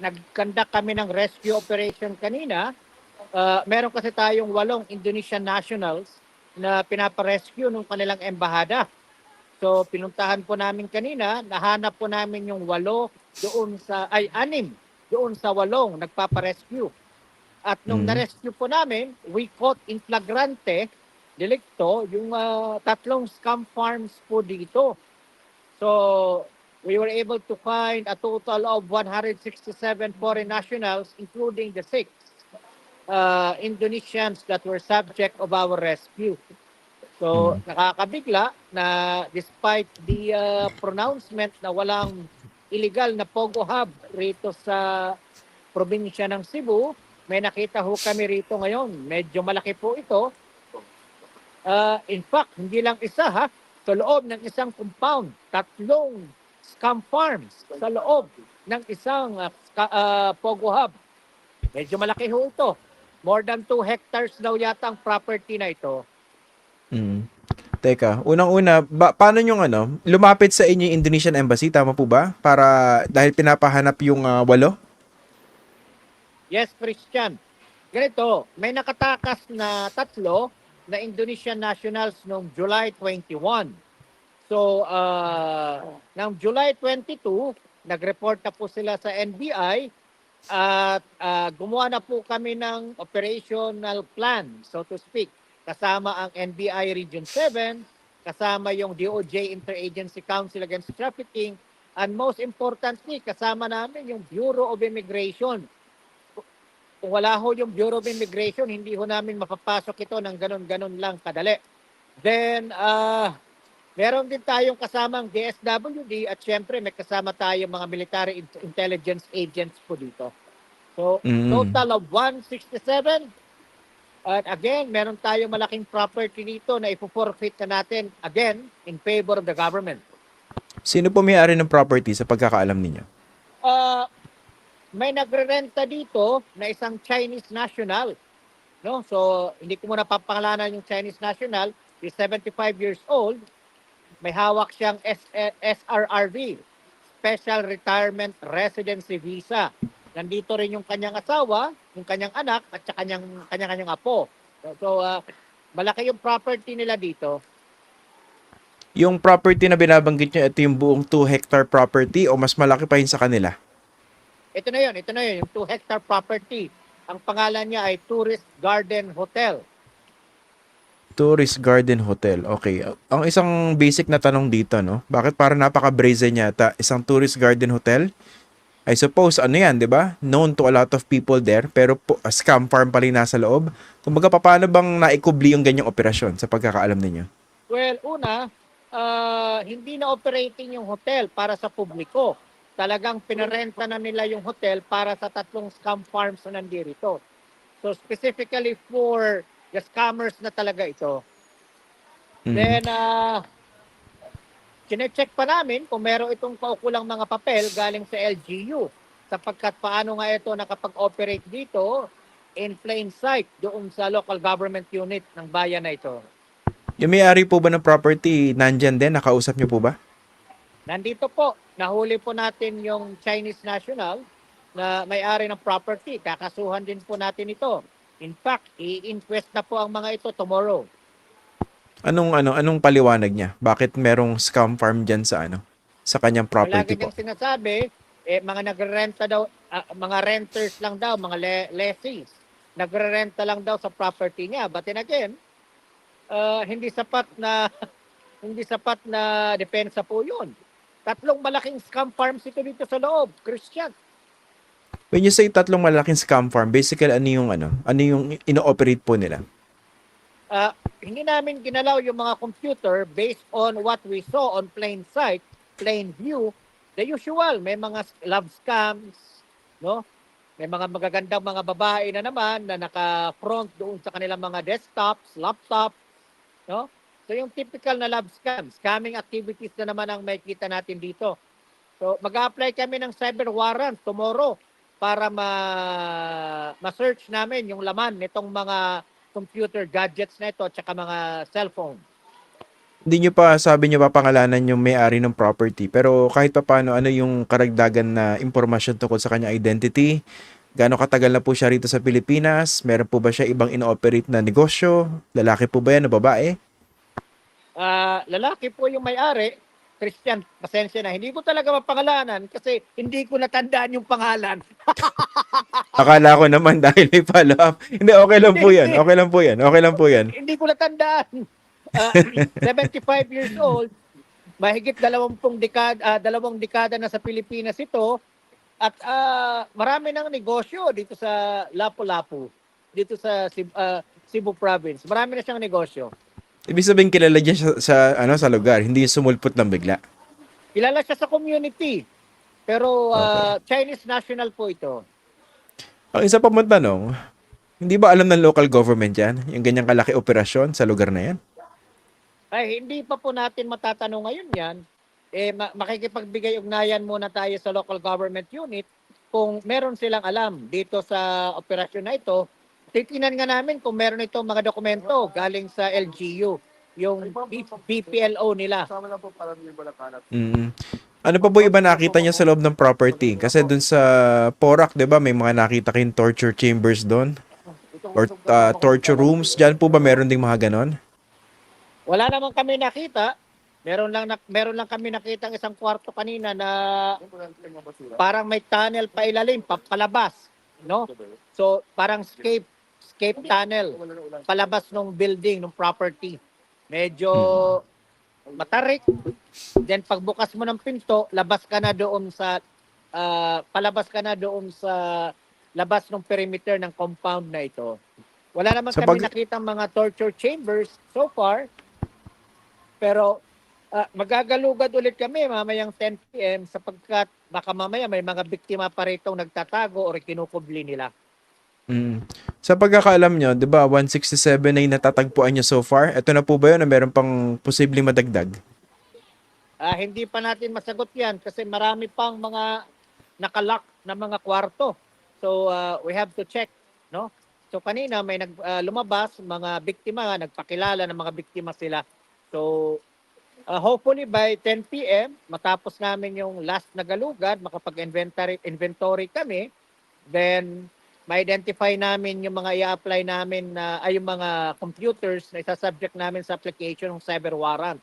nagkanda kami ng rescue operation kanina. Uh, meron kasi tayong walong Indonesian nationals na pinaparescue ng kanilang embahada. So pinuntahan po namin kanina, nahanap po namin yung walo doon sa, ay anim, doon sa walong nagpaparescue. At nung Mm. na-rescue po namin, we caught in flagrante delicto yung ah, tatlong scam farms po dito. So we were able to find a total of 167 foreign nationals, including the six uh, Indonesians that were subject of our rescue. So, nakakabigla na despite the uh, pronouncement na walang illegal na Pogo Hub rito sa probinsya ng Cebu, may nakita ho kami rito ngayon. Medyo malaki po ito. Uh, in fact, hindi lang isa ha, sa loob ng isang compound, tatlong scam farms sa loob ng isang uh, uh, Pogo Hub. Medyo malaki ho ito. More than 2 hectares daw yata ang property na ito. Mm. Teka, unang-una, ba, paano yung ano, lumapit sa inyo yung Indonesian Embassy, tama po ba? Para, dahil pinapahanap yung ah, walo? Yes, Christian. Ganito, may nakatakas na tatlo na Indonesian nationals noong July 21. So, uh, noong July 22, nag-report na po sila sa NBI at ah, gumawa na po kami ng operational plan, so to speak. Kasama ang NBI Region 7, kasama yung DOJ Interagency Council Against Trafficking, and most importantly, kasama namin yung Bureau of Immigration kung wala ho yung Bureau of Immigration, hindi ho namin mapapasok ito ng ganun-ganun lang kadali. Then, uh, meron din tayong kasamang DSWD at syempre may kasama tayong mga military in- intelligence agents po dito. So, Mm. total of 167. At again, meron tayong malaking property dito na ipo-forfeit na natin again in favor of the government. Sino po may-ari ng property sa pagkakaalam ninyo? uh, may nagrerenta dito na isang Chinese national. No? So, hindi ko muna papangalanan yung Chinese national. He's 75 years old. May hawak siyang SRRV, Special Retirement Residency Visa. Nandito rin yung kanyang asawa, yung kanyang anak, at sa kanyang, kanyang-kanyang apo. So, so uh, malaki yung property nila dito. Yung property na binabanggit nyo, ito yung buong 2 hectare property o mas malaki pa yun sa kanila? Ito na yun, ito na yun, yung 2 hectare property. Ang pangalan niya ay Tourist Garden Hotel. Tourist Garden Hotel. Okay. Ang isang basic na tanong dito, no? Bakit para napaka-brazen yata isang tourist garden hotel? I suppose, ano yan, di ba? Known to a lot of people there, pero po, a scam farm pa rin nasa loob. Kumbaga, paano bang naikubli yung ganyang operasyon sa pagkakaalam ninyo? Well, una, ah, hindi na operating yung hotel para sa publiko. Talagang pinarenta na nila yung hotel para sa tatlong scam farms na nandito. So specifically for the scammers na talaga ito. Mm. Then, uh, chinecheck pa namin kung meron itong kaukulang mga papel galing sa LGU sapagkat paano nga ito nakapag-operate dito in plain sight doon sa local government unit ng bayan na ito. Yung may-ari po ba ng property, nandyan din? Nakausap niyo po ba? Nandito po, nahuli po natin yung Chinese national na may-ari ng property. Kakasuhan din po natin ito. In fact, i-inquest na po ang mga ito tomorrow. Anong ano anong paliwanag niya? Bakit merong scam farm diyan sa ano? Sa kanyang property Palagi po? niyang sinasabi, eh, mga nagrerenta daw, ah, mga renters lang daw, mga le- lessees. Nagrerenta lang daw sa property niya. But then again, ah, hindi sapat na hindi sapat na depensa po yun. Tatlong malaking scam farms ito dito sa loob, Christian. When you say tatlong malaking scam farm, basically ano yung ano? Ano yung ino-operate po nila? Ah, hindi namin ginalaw yung mga computer based on what we saw on plain sight, plain view. The usual, may mga love scams, no? May mga magagandang mga babae na naman na naka-front doon sa kanilang mga desktops, laptop, no? So yung typical na love scam, scamming activities na naman ang may kita natin dito. So mag-apply kami ng cyber warrant tomorrow para ma ma-search namin yung laman nitong mga computer gadgets na ito at saka mga cellphone. hindi nyo pa, sabi nyo pa pangalanan yung may-ari ng property. Pero kahit pa paano, ano yung karagdagan na impormasyon tungkol sa kanya identity? Gaano katagal na po siya rito sa Pilipinas? Meron po ba siya ibang ino-operate na negosyo? Lalaki po ba yan o babae? Ah, lalaki po yung may-ari, Christian, pasensya na. Hindi ko talaga mapangalanan kasi hindi ko natandaan yung pangalan. Akala ko naman dahil may follow-up. Hindi, okay lang po yan. Okay lang po yan. Okay lang po yan. hindi ko natandaan. Ah, 75 years old, mahigit dalawampung dekada, ah, dalawang dekada na sa Pilipinas ito, at ah, marami ng negosyo dito sa Lapu-Lapu, dito sa Cebu, ah, Cebu province. Marami na siyang negosyo. Ibig sabihin kilala niya sa, sa, ano, sa lugar. Hindi sumulpot ng bigla. Kilala siya sa community. Pero ah, Chinese national po ito. Ang isa pa mong tanong, hindi ba alam ng local government yan? Yung ganyang kalaki operasyon sa lugar na yan? Ay, hindi pa po natin matatanong ngayon yan. Eh, ma- makikipagbigay ugnayan muna tayo sa local government unit kung meron silang alam dito sa operasyon na ito. Titinan nga namin kung meron itong mga dokumento galing sa LGU, yung BPLO nila. Mm. Ano pa po iba nakita niya sa loob ng property? Kasi dun sa Porac, 'di ba, may mga nakita kayong torture chambers doon or uh, torture rooms. Diyan po ba meron ding mga ganon? Wala naman kami nakita. Meron lang na- meron lang kami nakita ang isang kwarto kanina na parang may tunnel pa ilalim, pa, palabas, no? So, parang escape escape tunnel palabas ng building, ng property. Medyo matarik. Then pagbukas mo ng pinto, labas ka na doon sa ah, palabas ka na doon sa labas ng perimeter ng compound na ito. Wala naman Sa kami pag- nakitang mga torture chambers so far. Pero ah, magagalugad ulit kami mamayang 10 p.m. sapagkat baka mamaya may mga biktima pa rito nagtatago o kinukubli nila. Mm. Sa pagkakaalam nyo, 'di ba, 167 na yung natatagpuan nyo so far. Ito na po ba 'yun na meron pang posibleng madagdag? Ah, hindi pa natin masagot 'yan kasi marami pang mga nakalock na mga kwarto. So ah, we have to check, no? So kanina may nag ah, lumabas mga biktima, nagpakilala ng mga biktima sila. So ah, hopefully by 10 PM matapos namin yung last na galugad, makapag-inventory inventory kami, then ma-identify namin yung mga i-apply namin na ay yung mga computers na isa-subject namin sa application ng cyber warrant.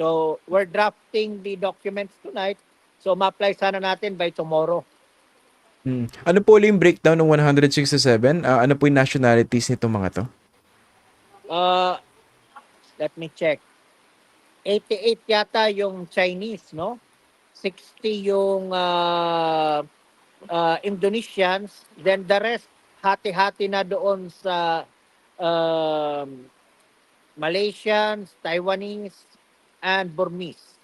So, we're drafting the documents tonight. So, ma-apply sana natin by tomorrow. Mm. Ano po yung breakdown ng 167? Ah, ano po yung nationalities nitong mga to? Uh, let me check. 88 yata yung Chinese, no? 60 yung uh, uh, Indonesians. Then the rest, hati-hati na doon sa um, Malaysians, Taiwanese, and Burmese.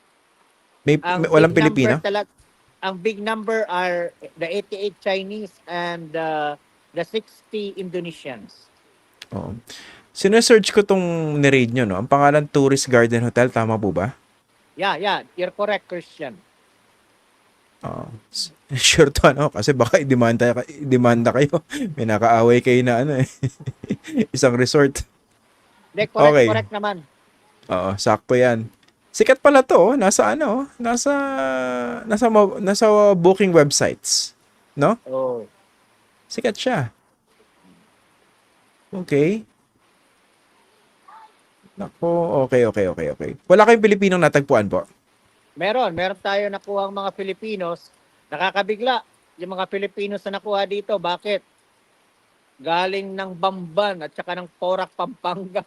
May, Ang may- walang Pilipino? talag- ang big number are the 88 Chinese and uh, the 60 Indonesians. Oo. Sinesearch ko tong ni-raid nyo, no? Ang pangalan Tourist Garden Hotel, tama po ba? Yeah, yeah, you're correct, Christian. Oo. S- Sure to, ano? Kasi baka i-demanda, i-demanda kayo. May nakaaway kayo na, ano eh. Isang resort. Hindi, correct, Okay. correct naman. Oo, sakto yan. Sikat pala to, oh. nasa ano, oh. nasa, nasa, nasa booking websites. No? Oh. Sikat siya. Okay. Nako, okay, okay, okay, okay. Wala kayong Pilipinong natagpuan po. Meron, meron tayo nakuha ang mga Filipinos. Nakakabigla yung mga Filipinos na nakuha dito. Bakit? Galing ng Bamban at saka ng Porac, Pampanga.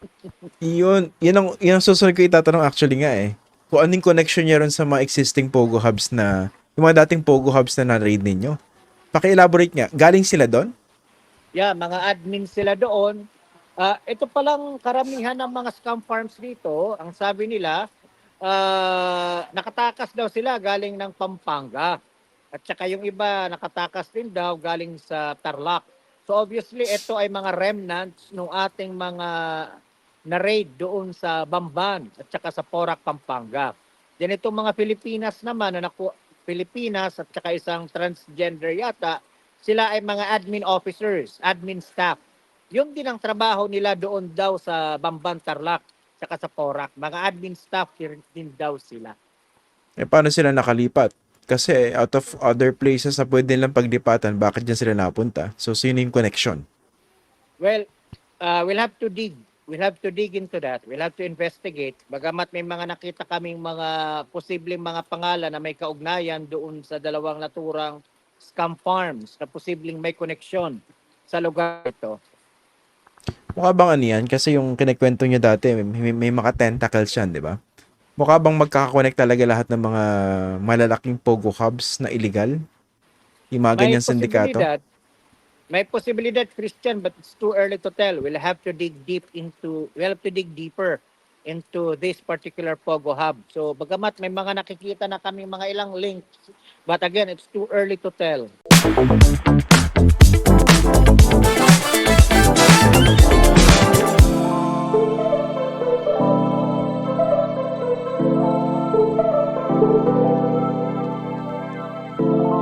Yun, yun ang, yun ang susunod ko itatanong actually nga eh. Kung anong connection niya ron sa mga existing Pogo Hubs na, yung mga dating Pogo Hubs na na-raid ninyo. Paki-elaborate nga, galing sila doon? Yeah, mga admin sila doon. Ah, ito palang karamihan ng mga scam farms dito. Ang sabi nila, ah, nakatakas daw sila galing ng Pampanga. At saka yung iba nakatakas din daw galing sa Tarlac. So obviously ito ay mga remnants ng ating mga na-raid doon sa Bamban at saka sa Porac, Pampanga. Then itong mga Pilipinas naman na naku Pilipinas at saka isang transgender yata, sila ay mga admin officers, admin staff. Yun din ang trabaho nila doon daw sa Bamban Tarlac. Saka sa PORAC. Mga admin staff din din daw sila. Eh, paano sila nakalipat? Kasi out of other places na pwede nilang paglipatan, bakit dyan sila napunta? So, sino yung connection? Well, uh, we'll have to dig. We'll have to dig into that. We'll have to investigate. Bagamat may mga nakita kaming mga posibleng mga pangalan na may kaugnayan doon sa dalawang naturang scam farms na posibleng may koneksyon sa lugar ito. Mukha bang ano yan? Kasi yung kinikwento nyo dati, may, may, may mga tentacles yan, di ba? Mukha bang magkakakonect talaga lahat ng mga malalaking pogo hubs na illegal? Yung mga ganyan sindikato? May posibilidad, Christian, but it's too early to tell. We'll have to dig deep into, we'll have to dig deeper into this particular Pogo Hub. So, bagamat may mga nakikita na kami mga ilang links, but again, it's too early to tell.